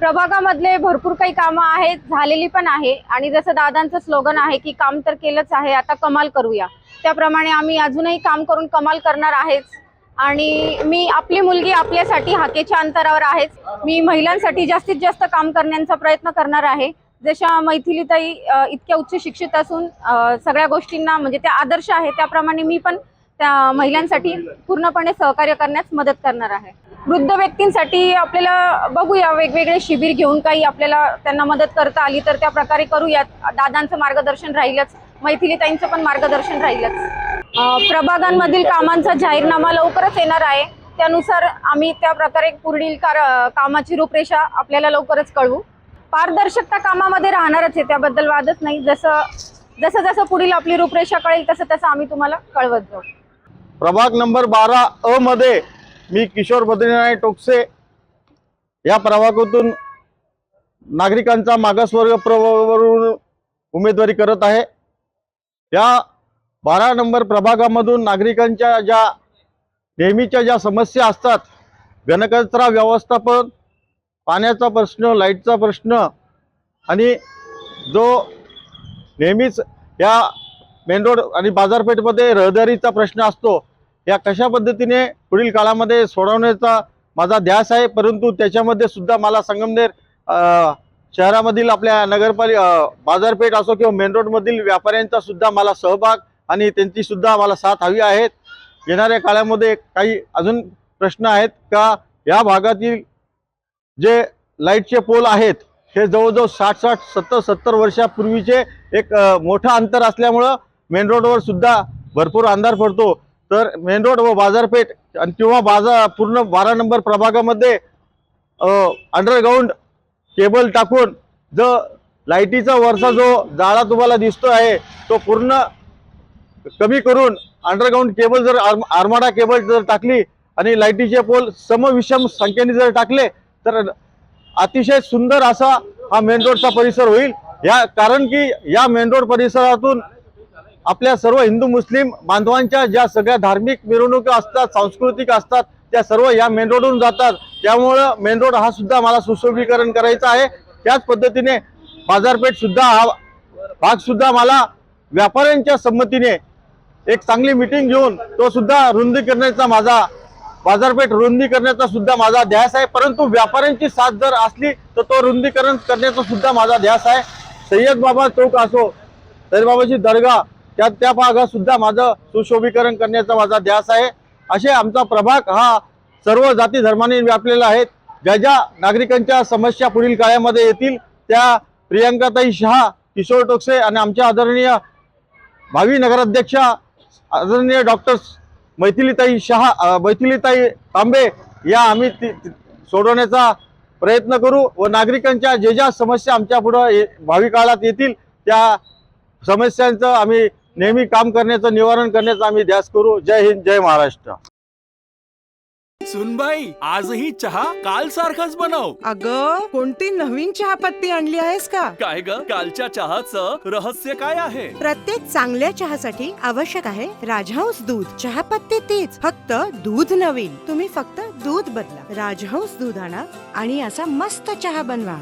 प्रभागामधले भरपूर काही कामं आहेत झालेली पण आहे. आणि जसं दादांचं स्लोगन आहे की काम तर केलंच आहे आता कमाल करूया. त्याप्रमाणे आम्ही अजूनही काम करून कमाल करणार आहेच. आणि मी आपली मुलगी आपल्यासाठी हाकेच्या अंतरावर आहेच. मी महिलांसाठी जास्तीत जास्त काम करण्याचा प्रयत्न करणार आहे. जशा मैथिलीताई इतक्या उच्च शिक्षित असून सगळ्या गोष्टींना म्हणजे त्या आदर्श आहे त्याप्रमाणे मी पण त्या महिलांसाठी पूर्णपणे सहकार्य करण्यास मदत करणार आहे. वृद्ध व्यक्तींसाठी आपल्याला बघूया वेगवेगळे शिबिर घेऊन काही आपल्याला त्यांना मदत करता आली तर त्या प्रकारे करूयात. दादांचं मार्गदर्शन राहीलच मैथिलीताईंचं पण मार्गदर्शन राहीलच. प्रभागांमधील कामांचा जाहीरनामा लवकरच येणार आहे. त्यानुसार आम्ही त्या प्रकारे पुढील कार कामाची रूपरेषा आपल्याला लवकरच कळवू. पारदर्शकता कामामध्ये राहणारच आहे त्याबद्दल वादच नाही. जसं जसं जसं पुढील आपली रूपरेषा कळेल तसं तसं आम्ही तुम्हाला कळवत जाऊ. प्रभाग नंबर बारा अ मध्ये मी किशोर बद्रीनारायण टोकसे. या प्रभागातून नागरिकांचा मागासवर्ग प्रभागावरून उमेदवारी करत आहे. या बारा नंबर प्रभागामधून नागरिकांच्या ज्या नेहमीच्या ज्या समस्या असतात घनकचरा व्यवस्थापन पाण्याचा प्रश्न लाईटचा प्रश्न आणि जो नेहमीच या मेन रोड आणि बाजारपेठमध्ये रहदारीचा प्रश्न असतो या कशा पद्धतीने पुढील काळामध्ये सोडवण्याचा माझा ध्यास आहे परंतु त्याच्यामध्ये सुद्धा मला संगमनेर शहरामधील आपल्या नगरपालिका बाजारपेठ असो किंवा मेन रोडमधील व्यापाऱ्यांचा सुद्धा मला सहभाग आणि त्यांची सुद्धा मला साथ हवी आहेत. येणाऱ्या काळामध्ये काही अजून प्रश्न आहेत का? या भागातील जे लाईटचे पोल आहेत हे जवळजवळ साठ साठ सत्तर सत्तर वर्षापूर्वीचे एक मोठं अंतर असल्यामुळं मेन रोडवर सुद्धा भरपूर अंधार पडतो. तर मेन रोड व बाजारपेठ आणि किंवा बाजार पूर्ण बारा नंबर प्रभागामध्ये अंडरग्राऊंड केबल टाकून जो लाईटीचा वरचा जो जाळा तुम्हाला दिसतो आहे तो पूर्ण कमी करून अंडरग्राऊंड केबल जर आर्म केबल जर टाकली आणि लाईटीचे पोल समविषम संख्येने जर टाकले तर अतिशय सुंदर असा हा मेन रोडचा परिसर होईल. या कारण की या मेन रोड परिसरातून आपल्या सर्व हिंदू मुस्लिम बांधवांच्या ज्या सगळ्या धार्मिक मिरवणुका असतात सांस्कृतिक असतात त्या सर्व या मेन रोडवरून जातात. त्यामुळं मेन रोड हा सुद्धा मला सुशोभीकरण करायचा आहे. त्याच पद्धतीने बाजारपेठ सुद्धा हा भाग सुद्धा मला व्यापाऱ्यांच्या संमतीने एक चांगली मिटिंग घेऊन तो सुद्धा रुंदी करण्याचा माझा बाजारपेठ रुंदी करण्याचा सुद्धा माझा ध्यास आहे. परंतु व्यापाऱ्यांची साथ जर असली तर तो रुंदीकरण करण्याचा सुद्धा माझा ध्यास आहे. सय्यद बाबा चौक असो बाबाची दर्गा त्या त्या भागात सुद्धा माझं सुशोभीकरण करण्याचा माझा ध्यास आहे. असे आमचा प्रभाग हा सर्व जाती धर्माने व्यापलेला आहे. ज्या ज्या नागरिकांच्या समस्या पुढील काळामध्ये येतील त्या प्रियंकाताई शहा किशोर टोकसे आणि आमच्या आदरणीय भावी नगराध्यक्षा आदरणीय डॉक्टर मैथिलीताई शहा मैथिलीताई तांबे या आम्ही ती- सोडवण्याचा प्रयत्न करू व नागरिकांच्या जे ज्या समस्या आमच्या पुढं ये- भावी काळात येतील त्या समस्यांचं आम्ही नेहमी काम करण्याचं निवारण करण्याचा आम्ही ध्यास करू. जय हिंद जय महाराष्ट्र. सुनबाई आजही चहा काल सारखाच बनव. अग कोणती नवीन चहापत्ती आणली आहेस का? काय ग? कालच्या चहाचं रहस्य काय आहे? प्रत्येक चांगल्या चहासाठी आवश्यक आहे राजहंस दूध. चहापत्ती तीच फक्त दूध नवीन. तुम्ही फक्त दूध बदला. राजहंस दूध आणा आणि असा मस्त चहा बनवा.